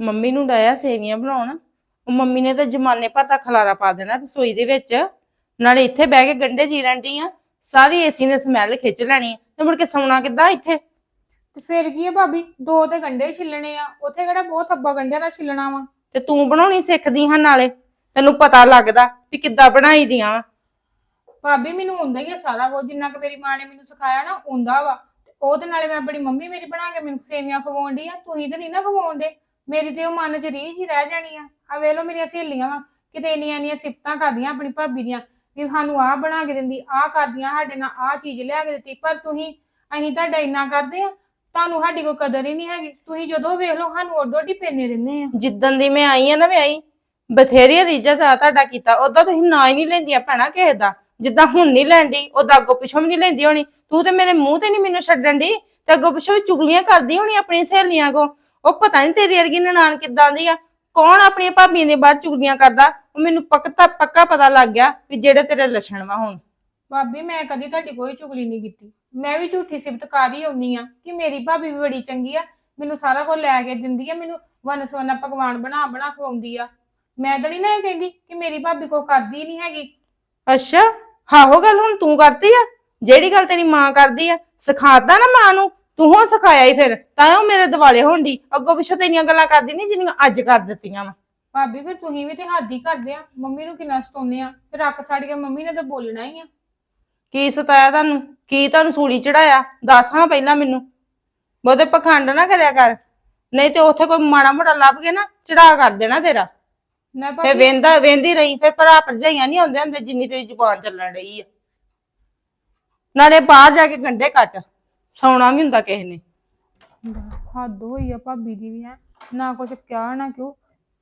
ਮੰਮੀ ਨੂੰ ਡਾਇਆ ਸੇਵੀਆਂ ਬਣਾਉਣ। ਉਹ ਮੰਮੀ ਨੇ ਤਾਂ ਜਮਾਨੇ ਭਰ ਦਾ ਖਲਾਰਾ ਪਾ ਦੇਣਾ ਰਸੋਈ ਦੇ ਵਿੱਚ। ਨਾਲੇ ਇੱਥੇ ਬਹਿ ਕੇ ਗੰਡੇ ਚੀਰਨ ਡਈ ਆ। ਸਾਰੀ ਏਸੀ ਨੇ ਸਮੈਲ ਖਿੱਚ ਲੈਣੀ ਆ। ਤੇ ਮੁੜ ਕੇ ਸੌਣਾ ਕਿੱਦਾਂ ਇੱਥੇ? ਤੇ ਫਿਰ ਕੀ ਹੈ ਭਾਬੀ? ਦੋ ਤੇ ਗੰਡੇ ਛਿੱਲਣੇ ਆ। ਉੱਥੇ ਕਿਹੜਾ ਬਹੁਤ ਅੱਬਾ ਗੰਡਿਆਂ ਦਾ ਛਿੱਲਣਾ ਵਾ। ਤੇ ਤੂੰ ਬਣਾਉਣੀ ਸਿੱਖਦੀ ਹਾਂ ਨਾਲੇ? ਤੈਨੂੰ ਪਤਾ ਲੱਗਦਾ ਵੀ ਕਿੱਦਾਂ ਬਣਾਈ ਦੀਆਂ ਵਾਂ। ਭਾਬੀ ਮੈਨੂੰ ਹੁੰਦਾ ਹੀ ਆ ਸਾਰਾ ਕੁਝ। ਜਿੰਨਾ ਕਿ ਮੇਰੀ ਮਾਂ ਨੇ ਮੈਨੂੰ ਸਿਖਾਇਆ ਨਾ ਹੁੰਦਾ ਵਾ। ਤੇ ਉਹ ਤੇ ਨਾਲੇ ਮੈਂ ਆਪਣੀ ਮੰਮੀ ਮੇਰੀ ਬਣਾ ਕੇ ਮੈਨੂੰ ਸੇਵੀਆਂ ਖਵਾਉਣ ਡਈ ਆ। ਤੁਸੀਂ ਤੇ ਨਹੀਂ ਨਾ ਖਵਾਉਣ ਦੇ। ਮੇਰੀ ਤੇ ਉਹ ਮਨ 'ਚ ਰੀਝ ਹੀ ਰਹਿ ਜਾਣੀ ਆ। ਆ ਵੇਖ ਲਓ ਮੇਰੀਆਂ ਸਹੇਲੀਆਂ ਵਾ, ਕਿਤੇ ਇੰਨੀਆਂ ਇੰਨੀਆਂ ਸਿਫਤਾਂ ਕਰਦੀਆਂ ਆਪਣੀ ਭਾਬੀ ਦੀਆਂ ਵੀ ਸਾਨੂੰ ਆਹ ਬਣਾ ਕੇ ਦਿੰਦੀ, ਆਹ ਕਰਦੀਆਂ, ਸਾਡੇ ਨਾਲ ਆਹ ਚੀਜ਼ ਲਿਆ ਕੇ ਦਿੱਤੀ। ਪਰ ਤੁਸੀਂ, ਅਸੀਂ ਤੁਹਾਡਾ ਇੰਨਾ ਕਰਦੇ ਆ, ਤੁਹਾਨੂੰ ਸਾਡੀ ਕੋਈ ਕਦਰ ਹੀ ਨਹੀਂ ਹੈਗੀ। ਤੁਸੀਂ ਜਦੋਂ ਵੇਖ ਲਓ ਸਾਨੂੰ ਓਡੋ ਓਡੀ ਪੈਨੇ ਰਹਿੰਦੇ ਆ। ਜਿੱਦਣ ਦੀ ਮੈਂ ਆਈ ਆ ਨਾ ਵਿਆਹੀ ਬਥੇਰੀਆਂ ਰੀਜਾ ਤਾਂ ਤੁਹਾਡਾ ਕੀਤਾ ਉਦਾਂ ਤੁਸੀਂ ਨਾ ਹੀ ਨਹੀਂ ਲੈਂਦੀਆਂ ਭੈਣਾ ਕਿਸੇ ਦਾ। ਜਿੱਦਾਂ ਹੁਣ ਨਹੀਂ ਲੈਂਦੀ ਉਦਾਂ ਅੱਗੋਂ ਪਿੱਛੋਂ ਵੀ ਨਹੀਂ ਲੈਂਦੀ ਹੋਣੀ। ਤੂੰ ਤੇ ਮੇਰੇ ਮੂੰਹ ਤੇ ਨਹੀਂ ਮੈਨੂੰ ਛੱਡਣ ਦੀ ਤੇ ਅੱਗੋਂ ਪਿੱਛੋਂ ਵੀ ਚੁਗਲੀਆਂ ਕਰਦੀ ਹੋਣੀ ਆਪਣੀਆਂ ਸਹੇਲੀਆਂ ਕੋ ਉਹ ਪਤਾ ਨਹੀਂ ਤੇਰੀ ਵਰਗੀ ਨਨਾਣ ਕਿੱਦਾਂ ਦੀ ਆ। ਕੌਣ ਆਪਣੀਆਂ ਭਾਬੀਆਂ ਦੇ ਬਾਹਰ ਚੁਗਲੀਆਂ ਕਰਦਾ? ਉਹ ਮੈਨੂੰ ਪੱਕਾ ਪੱਕਾ ਪਤਾ ਲੱਗ ਗਿਆ ਵੀ ਜਿਹੜੇ ਤੇਰੇ ਲੱਛਣ ਵਾ ਹੁਣ। ਭਾਬੀ ਮੈਂ ਕਦੀ ਤੁਹਾਡੀ ਕੋਈ ਚੁਗਲੀ ਨਹੀਂ ਕੀਤੀ। ਮੈਂ ਵੀ ਝੂਠੀ ਸਿਫਤ ਕਰ ਹੀ ਆਉਂਦੀ ਆ ਕਿ ਮੇਰੀ ਭਾਬੀ ਵੀ ਬੜੀ ਚੰਗੀ ਆ। ਮੈਨੂੰ ਸਾਰਾ ਕੁਝ ਲੈ ਕੇ ਦਿੰਦੀ ਆ ਮੈਨੂੰ ਵਨ ਸਵਨਾ ਪਕਵਾਨ ਬਣਾ ਬਣਾ ਖਵਾਉਂਦੀ ਆ। ਮੈਂ ਤਾਂ ਨਹੀਂ ਨਾ ਇਹ ਕਹਿੰਦੀ ਕਿ ਮੇਰੀ ਭਾਬੀ ਕੋ ਕਰਦੀ ਨਹੀਂ ਹੈਗੀ। ਅੱਛਾ ਹਾਹੋ ਗੱਲ ਹੁਣ ਤੂੰ ਕਰਦੀ ਆ। ਜਿਹੜੀ ਗੱਲ ਤੇਰੀ ਮਾਂ ਕਰਦੀ ਆ ਸਿਖਾਤਾ ਨਾ ਮਾਂ ਨੂੰ ਤੂੰ ਹੋ ਸਿਖਾਇਆ ਹੀ ਫਿਰ ਤਾਂ ਉਹ ਮੇਰੇ ਦਿਵਾਲੇ ਹੋਣਦੀ ਅੱਗੋਂ ਪਿੱਛੋਂ ਤੇਰੀਆਂ ਗੱਲਾਂ ਕਰਦੀ ਨਹੀਂ ਜਿੰਨੀਆਂ ਅੱਜ ਕਰ ਦਿੱਤੀਆਂ ਵਾ। ਭਾਬੀ ਫਿਰ ਤੁਸੀਂ ਵੀ ਤੇ ਹੱਦ ਹੀ ਕਰਦੇ ਆ। ਮੰਮੀ ਨੂੰ ਕਿੰਨਾ ਸਤਾਉਂਦੇ ਆ। ਫਿਰ ਰੱਖ ਕੇ ਮੰਮੀ ਨੇ ਤਾਂ ਬੋਲਣਾ ਹੀ ਆ। ਕੀ ਸਤਾਇਆ ਤੁਹਾਨੂੰ? ਕੀ ਤੁਹਾਨੂੰ ਸੂਲੀ ਚੜਾਇਆ? ਦੱਸ ਹਾਂ ਪਹਿਲਾਂ ਮੈਨੂੰ। ਬਹੁਤੇ ਪਖੰਡ ਨਾ ਕਰਿਆ ਕਰ। ਨਹੀਂ ਤੇ ਉੱਥੇ ਕੋਈ ਮਾੜਾ ਮੋਟਾ ਲੱਭ ਕੇ ਨਾ ਚੜਾ ਕਰ ਦੇਣਾ ਤੇਰਾ। ਨਾ ਫੇ ਵੇਂਦਾ ਵੇਂਦੀ ਰਹੀ। ਫੇ ਭਰਾ ਭਰਜਾਈਆਂ ਨਹੀਂ ਆਉਂਦੇ ਹੁੰਦੇ ਜਿੰਨੀ ਤੇਰੀ ਜ਼ੁਬਾਨ ਚੱਲਣ ਰਹੀ ਆ। ਨਾਲੇ ਬਾਹਰ ਜਾ ਕੇ ਗੰਡੇ ਕੱਟ। ਸੌਣਾ ਵੀ ਹੁੰਦਾ ਕਿਸੇ ਨੇ। ਹੱਦ ਹੋਈ ਆ ਭਾਬੀ ਦੀ ਵੀ ਹੈ। ਨਾ ਕੁਛ ਕਿਹਾ ਨਾ ਕਿਉਂ।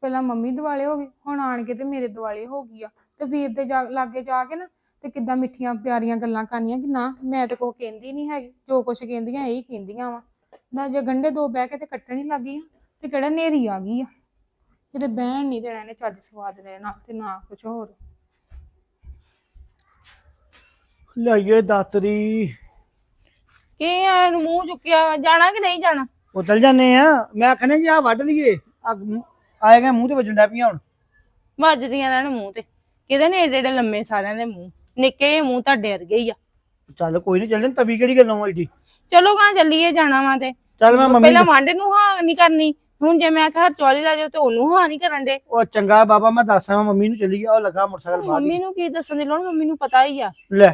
ਪਹਿਲਾਂ ਮੰਮੀ ਦਿਵਾਲੇ ਹੋ ਗਈ ਹੁਣ ਆਣ ਕੇ ਤੇ ਮੇਰੇ ਦਿਵਾਲੇ ਹੋ ਗਈ ਆ। ਤੇ ਵੀਰ ਦੇ ਜਾ ਲਾਗੇ ਜਾ ਕੇ ਨਾ ਤੇ ਕਿੱਦਾਂ ਮਿੱਠੀਆਂ ਪਿਆਰੀਆਂ ਗੱਲਾਂ ਕਰਨੀਆਂ ਕਿ ਨਾ ਮੈਂ ਤੇ ਕੋ ਕਹਿੰਦੀ ਨਹੀਂ ਹੈਗੀ। ਜੋ ਕੁਛ ਕਹਿੰਦੀਆਂ ਇਹੀ ਕਹਿੰਦੀਆਂ ਵਾ। ਨਾ ਜੇ ਗੰਡੇ ਦੋ ਬਹਿ ਕੇ ਤੇ ਕੱਟਣ ਹੀ ਲੱਗੀ ਆ ਤੇ ਕਿਹੜਾ ਨੇਰੀ ਆ ਗਈ ਆ। ਕਿਤੇ ਬਹਿਣ ਨਹੀਂ ਦੇਣਾ ਇਹਨੇ ਚੱਜ ਸਵਾਦ ਲੈਣਾ ਤੇ ਨਾ ਕੁਛ ਹੋਰ। ਲਈਏ ਦਾਤਰੀ। ਕੀ ਆ ਇਹਨੂੰ ਮੂੰਹ ਚੁੱਕਿਆ ਜਾਣਾ ਕਿ ਨਹੀਂ ਜਾਣਾ? ਉਹ ਚਲ ਜਾਂਦੇ ਆ। ਮੈਂ ਆਖਣੇ ਜੀ ਆ ਵੱਢ ਲਈਏ। ਆ ਆਏਗਾ ਮੂੰਹ ਤੇ ਵੱਜਣ ਡੈ ਪਈਆਂ ਹੁਣ। ਵੱਜਦੀਆਂ ਰਹਿਣ ਮੂੰਹ ਤੇ। ਕਿਹਦੇ ਨੇ ਏਡੇ ਏਡੇ ਲੰਮੇ ਸਾਰਿਆਂ ਦੇ ਮੂੰਹ? ਨਿੱਕੇ ਜਿਹੇ ਮੂੰਹ ਤੁਹਾਡੇ ਵਰਗੇ ਹੀ ਆ। ਚੱਲ ਕੋਈ ਨਹੀਂ ਚੱਲ ਜਾਂਦੇ ਤਵੀ ਕਿਹੜੀ ਗੱਲੋਂ ਆ ਏਡੀ? ਚਲੋ ਕਾਂ ਚੱਲੀਏ ਜਾਣਾ ਵਾ ਤੇ। ਚੱਲ ਮੈਂ ਮੰਮੀ ਪਹਿਲਾਂ ਵਾਂਡੇ ਨੂੰ ਹਾਂ ਨਹੀਂ ਕਰਨੀ। ਹੁਣ ਜੇ ਮੈਂ ਘਰ ਚੌਲੀ ਲਾ ਜਾਓ ਤੇ ਉਹਨੂੰ ਹਾਂ ਨਹੀਂ ਕਰਨ ਦੇ ਉਹ ਚੰਗਾ ਬਾਬਾ ਮੈਂ ਦੱਸਾਂ ਮੰਮੀ ਨੂੰ ਚੱਲੀ ਗਿਆ ਉਹ ਲੱਗਾ ਮੋਟਰਸਾਈਕਲ ਬਾਹਰ ਮੰਮੀ। ਨੂੰ ਕੀ ਦੱਸਣ ਦੀ ਲੋੜ? ਮੰਮੀ ਨੂੰ ਪਤਾ ਹੀ ਆ। ਲੈ।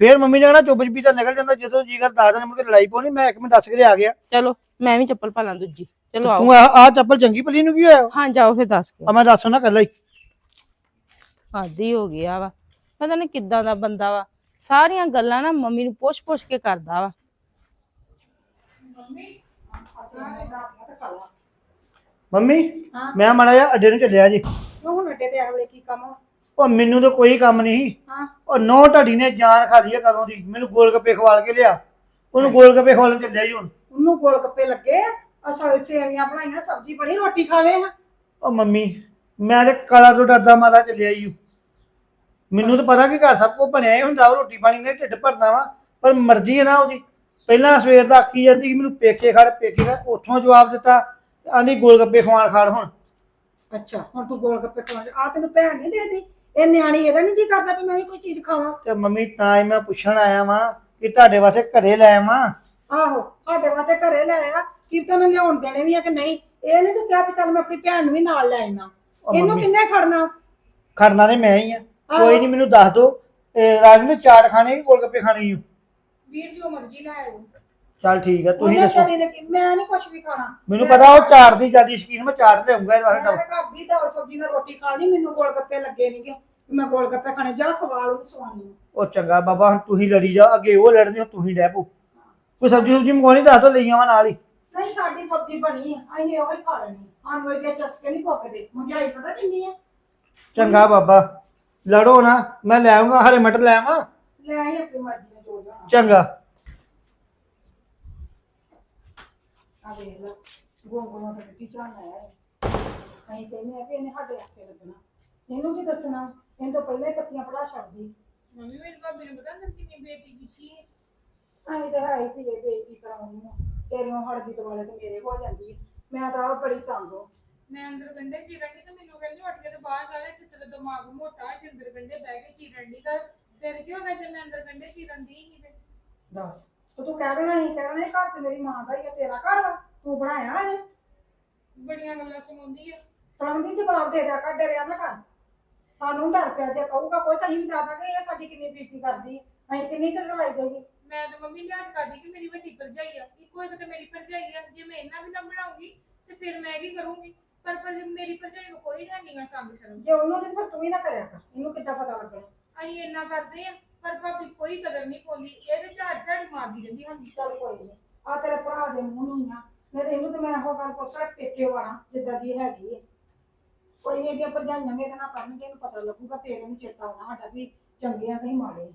ਫੇਰ ਮੰਮੀ ਨੇ ਕਹਿਣਾ ਚੁੱਪ ਚਪੀਤਾ ਨਿਕਲ ਜਾਂਦਾ ਜਦੋਂ ਜੀ ਕਰ ਦੱਸ ਦਿਨ ਮੁੜ ਕੇ ਲੜਾਈ ਪਾਉਣੀ ਮੈਂ ਇੱਕ ਮਿੰਟ ਦੱਸ ਕੇ ਤੇ ਆ ਗਿਆ। ਚਲੋ ਮੈਂ ਵੀ ਚੱਪਲ ਪਾ ਲਾਂ ਦੂਜੀ। ਚਲੋ ਆਓ ਤੂੰ ਆ ਆਹ ਚੱਪਲ ਚੰਗੀ ਭਲੀ ਨੂੰ ਕੀ ਹੋਇਆ? ਹਾਂ ਜਾਓ ਫਿਰ ਦੱਸ ਕੇ। ਆ ਮੈਂ ਦੱਸੋ ਨਾ ਕੱਲਾ ਹੀ। ਆਦੀ ਹੋ ਗਿਆ ਵਾ। ਪਤਾ ਨਹੀਂ ਕਿੱਦਾਂ ਦਾ ਬੰਦਾ ਵਾ। ਸਾਰੀਆਂ ਗੱਲਾਂ ਨਾ ਮੰਮੀ ਨੂੰ ਪੁੱਛ ਪੁੱਛ ਕੇ ਕਰਦਾ ਵਾ। ਮੰਮੀ। ਮੈਂ ਮਾੜਾ ਜਿਹਾ ਅੱਡੇ ਨੂੰ ਚੱਲਿਆ ਜੀ। ਉਹ ਹੁਣ ਅੱਡੇ ਤੇ ਇਹ ਵੇਲੇ ਕੀ ਕੰਮ ਆ? ਉਹ ਮੈਨੂੰ ਤਾਂ ਕੋਈ ਕੰਮ ਨਹੀਂ ਹਾਂ। ਉਹ ਨੋ ਢਾਡੀ ਨੇ ਜਾਨ ਖਾ ਲਈ ਆ ਕਦੋਂ ਦੀ। ਮੈਨੂੰ ਗੋਲ ਗੱਪੇ ਖਵਾਲ ਕੇ ਲਿਆ। ਉਹਨੂੰ ਗੋਲ ਗੱਪੇ ਖਵਾਲਣ ਚੱਲਿਆ ਜੀ ਹੁਣ। ਉਹਨੂੰ ਗੋਲ ਗੱਪੇ ਲੱਗੇ। ਆ ਸੌ ਸੇਵੀਆਂ ਬਣਾਈਆਂ ਸਬਜ਼ੀ ਬਣੀ ਰੋਟੀ ਖਾਵੇ ਹਾਂ ਉਹ ਮੰਮੀ ਮੈਂ ਤੇ ਕਾਲਾ ਤੋਂ ਡਰਦਾ ਮਾਰਾ ਚੱਲਿਆ ਈ ਓ। ਮੈਨੂੰ ਤਾਂ ਪਤਾ ਕਿ ਘਰ ਸਭ ਕੁਝ ਬਣਿਆ ਹੀ ਹੁੰਦਾ। ਉਹ ਰੋਟੀ ਪਾਣੀ ਨੇ ਢਿੱਡ ਭਰਨਾ ਵਾ। ਪਰ ਮਰਜ਼ੀ ਹੈ ਨਾ ਉਹਦੀ। ਪਹਿਲਾਂ ਸਵੇਰ ਦਾ ਆਖੀ ਜਾਂਦੀ ਕਿ ਮੈਨੂੰ ਪੇਕੇ ਖੜ ਪੇਕੇ ਖੜ। ਉੱਥੋਂ ਜਵਾਬ ਦਿੱਤਾ ਆਂਦੀ ਗੋਲ ਗੱਪੇ ਖਵਾਣ ਖਾੜ ਹੁਣ। ਅੱਛਾ ਹੁਣ ਤੂੰ ਗੋਲ ਗੱਪੇ ਖਵਾ ਆ ਤੈਨੂੰ ਭੈਣ ਨਹੀਂ ਦੇਦੀ ਇਹ ਨਿਆਣੀ ਇਹਦਾ ਨਹੀਂ ਜੀ ਕਰਦਾ ਵੀ ਮੈਂ ਵੀ ਕੋਈ ਚੀਜ਼ ਖਾਵਾਂ। ਤੇ ਮੰਮੀ ਤਾਂ ਹੀ ਮੈਂ ਪੁੱਛਣ ਆਇਆ ਵਾਂ ਕਿ ਤੁਹਾਡੇ ਵਾਸਤੇ ਘਰੇ ਲੈ ਆਵਾਂ। ਆਹੋ ਸਾਡੇ ਵਾਸਤੇ ਘਰੇ ਲੈ ਆ ਕੀ ਤੈਨੂੰ ਲਿਆਉਣ ਦੇਣੇ ਵੀ ਆ ਕਿ ਨਹੀਂ। ਇਹ ਨਹੀਂ ਤੂੰ ਕਿਹਾ ਵੀ ਚੱਲ ਮੈਂ ਆਪਣੀ ਭੈਣ ਨੂੰ ਵੀ ਨਾਲ ਲੈ ਉਹ ਇਹਨੂੰ ਮੰਮੀ। ਕਿੰਨੇ ਖੜਨਾ? ਖੜਨਾ ਤੇ ਮੈਂ ਹੀ ਆ। ਕੋਈ ਨਹੀਂ ਮੈਨੂੰ ਦੱਸ ਦੋ ਰਾਜ ਨੇ ਚਾਟ ਖਾਣੇ ਕਿ ਗੋਲ ਗੱਪੇ ਖਾਣੇ ਓ? ਵੀਰ ਜੋ ਮਰਜ਼ੀ ਲੈ ਆਇਓ। ਚੱਲ ਠੀਕ ਆ ਤੁਸੀਂ ਉਹਨੇ ਦੱਸੋ। ਤੇਰੀ ਨੇ ਕੀ ਮੈਂ ਨਹੀਂ ਕੁਝ ਵੀ ਖਾਣਾ। ਮੈਨੂੰ ਪਤਾ ਉਹ ਚਾਟ ਦੀ ਜਿਆਦੀ ਸ਼ਕੀਨ ਮੈਂ ਚਾਟ ਲਿਆਉਂਗਾ ਇਹ ਵਾਸਤੇ ਮੈਂ ਤਾਂ ਘਰ ਦੀ ਦਾਲ ਸਬਜ਼ੀ ਨਾਲ ਰੋਟੀ ਖਾਣੀ ਮੈਨੂੰ ਗੋਲ ਗੱਪੇ ਲੱਗੇ ਨਹੀਂਗੇ ਮੈਂ ਗੋਲ ਗੱਪੇ ਖਾਣੇ ਜਾ ਖਵਾ ਲੂ ਸਵਾਨੀ ਉਹ ਚੰਗਾ ਬਾਬਾ ਹੁਣ ਤੁਸੀਂ ਲੜੀ ਜਾ ਅੱਗੇ ਉਹ ਲੜਨੀ ਹੁਣ ਤੁਸੀਂ ਪੋ ਕੋਈ ਸਬਜ਼ੀ ਸੁਬਜ਼ੀ ਮੰਗਵਾਉਣੀ ਦੱਸ ਦੋ ਲਈ ਆਵਾਂ ਨਾਲ ਹੀ। ਨਹੀਂ ਸਾਡੀ ਸਬਜ਼ੀ ਬਣੀ ਆ ਅਸੀਂ ਇਹੋ ਹੀ ਖਾ ਲੈਣੀ ਸਾਨੂੰ ਇਹਦੇ ਚਸਕੇ ਨਹੀਂ ਪੱਕਦੇ ਮਹਿੰਗਾਈ ਪਤਾ ਕਿੰਨੀ ਆ? ਚੰਗਾ ਬਾਬਾ ਲੜੋ ਨਾ ਮੈਂ ਲੈ ਆਉਂਗਾ ਹਰੇ ਮਟਰ ਲੈ ਆਵਾਂ। ਲੈ ਆਈ ਆਪਣੀ ਮਰਜ਼ੀ ਨਾਲ ਜੋ ਜਾਣਾ। ਚੰਗਾ। ਆ ਵੇਖ ਲੈ ਗੋਂਗਲੋਂ ਤੇ ਕੀ ਚਾਹਨਾ ਹੈ। ਅਸੀਂ ਕਹਿੰਦੇ ਆ ਕਿ ਇਹਨੇ ਸਾਡੇ ਹੱਥੇ ਲੱਗਣਾ ਇਹਨੂੰ ਕੀ ਦੱਸਣਾ? ਇਹਨੂੰ ਤਾਂ ਪਹਿਲਾਂ ਹੀ ਪੱਤੀਆਂ ਪੜਾ ਛੱਡਦੀ। ਮੰਮੀ ਮੇਰੀ ਭਾਬੀ ਨੂੰ ਪਤਾ ਅੰਦਰ ਕਿੰਨੀ ਬੇਇੱਜ਼ਤੀ ਕੀਤੀ ਹੈ? ਅਸੀਂ ਤਾਂ ਹੈ ਧੀਏ ਬੇਇੱਜ਼ਤੀ ਕਰਾਉਣੀ ਆ ਤੇਰਿਓਂ ਹੜਦੀ ਤੋਂ ਵਾਲੇ ਤੇ ਮੇਰੇ ਹੋ ਜਾਂਦੀ ਹੈ। ਮੈਂ ਤਾਂ ਆਪ ਬੜੀ ਤੰਗ ਹਾਂ। ਮੈਂ ਅੰਦਰ ਕੰਡੇ ਚੀਰਨ ਦੀ ਤੇ ਮੈਨੂੰ ਕਹਿੰਦੀ ਉੱਠ ਕੇ ਤੇ ਬਾਹਰ ਜਾ ਲੈ ਜਿੱਤੇ ਦਿਮਾਗ ਮੋਟਾ ਹੈ ਅੰਦਰ ਕੰਡੇ ਬਹਿ ਕੇ ਚੀਰਨ ਦੀ ਤਾਂ ਫਿਰ ਕੀ ਹੋ ਗਿਆ ਜੇ ਮੈਂ ਅੰਦਰ ਕੰਡੇ ਚੀਰਨ ਦੀ ਨਹੀਂ ਤੇ? ਦੱਸ। ਤੇ ਤੂੰ ਕਹਿ ਦੇਣਾ ਹੀ ਕਹਿਣਾ ਇਹ ਘਰ ਤੇ ਮੇਰੀ ਮਾਂ ਦਾ ਹੀ ਆ ਤੇਰਾ ਘਰ ਵਾ ਤੂੰ ਬਣਾਇਆ ਇਹ ਬੜੀਆਂ ਗੱਲਾਂ ਸੁਣਾਉਂਦੀ ਆ। ਸੁਣਦੀ ਜਵਾਬ ਦੇ ਦਿਆ ਕਰ ਡਰਿਆ ਨਾ ਕਰ। ਸਾਨੂੰ ਡਰ ਪਿਆ ਜੇ ਕਹੂਗਾ ਕੋਈ ਤਾਂ ਅਸੀਂ ਵੀ ਦੱਸ ਦਾਂਗੇ ਇਹ ਸਾਡੀ ਕਿੰਨੀ ਬੇਇੱਜ਼ਤੀ ਕਰਦੀ ਹੈ ਅਸੀਂ ਕਿੰਨੀ ਕੁ ਲੜਾਈ ਦੇਗੀ ਮੈਂ ਤਾਂ ਮੰਮੀ ਲਿਆਜ ਕਰਦੀ ਕਿ ਮੇਰੀ ਵੱਡੀ ਭਰਜਾਈ ਆ। ਇੱਕੋ ਇੱਕ ਤੇ ਮੇਰੀ ਭਰਜਾਈ ਆ। ਜੇ ਮੈਂ ਇਹਨਾਂ ਵੀ ਨਾ ਬਣਾਉਂਗੀ ਤੇ ਫਿਰ ਮੈਂ ਕੀ ਕਰੂੰਗੀ? ਪਰ ਪਰ ਮੇਰੀ ਭਰਜਾਈ ਨੂੰ ਕੋਈ ਹੈ ਨਹੀਂਗਾ ਸੰਗ ਸ਼ਰਮ ਜੇ ਉਹਨੂੰ ਨਹੀਂ ਫਿਰ ਤੂੰ ਵੀ ਨਾ ਕਰਿਆ ਕਰ। ਇਹਨੂੰ ਕਿੱਦਾਂ ਪਤਾ ਲੱਗਣਾ? ਅਸੀਂ ਇੰਨਾ ਕਰਦੇ ਆ। ਪਰ ਭਾਬੀ, ਕੋਈ ਕਦਰ ਨਹੀਂ ਪਾਉਂਦੀ। ਇਹਦੇ ਝਾੜ ਝਾੜੀ ਮਾਰਦੀ ਰਹਿੰਦੀ ਹਨ ਚੱਲ ਕੋਈ ਨਹੀਂ ਆ ਤੇਰੇ ਭਰਾ ਦੇ ਮੂੰਹ ਨੂੰ ਆ। ਨਹੀਂ ਤੇ ਇਹਨੂੰ ਤੇ ਮੈਂ ਇਹੋ ਗੱਲ ਪੁੱਛਣਾ ਪੇਕੇ ਵਾਲਾ, ਜਿੱਦਾਂ ਦੀ ਹੈਗੀ ਹੈ ਕੋਈ ਨਹੀਂ ਇਹਦੀਆਂ ਭਰਜਾਈਆਂ ਮੇਰੇ ਨਾਲ ਕਰਨਗੇ ਇਹਨੂੰ ਪਤਾ ਲੱਗੂਗਾ ਫੇਰ ਇਹਨੂੰ ਚੇਤਾ ਆਉਣਾ ਸਾਡਾ ਵੀ ਚੰਗੇ ਆ ਕਿ ਅਸੀਂ ਮਾੜੇ ਆ।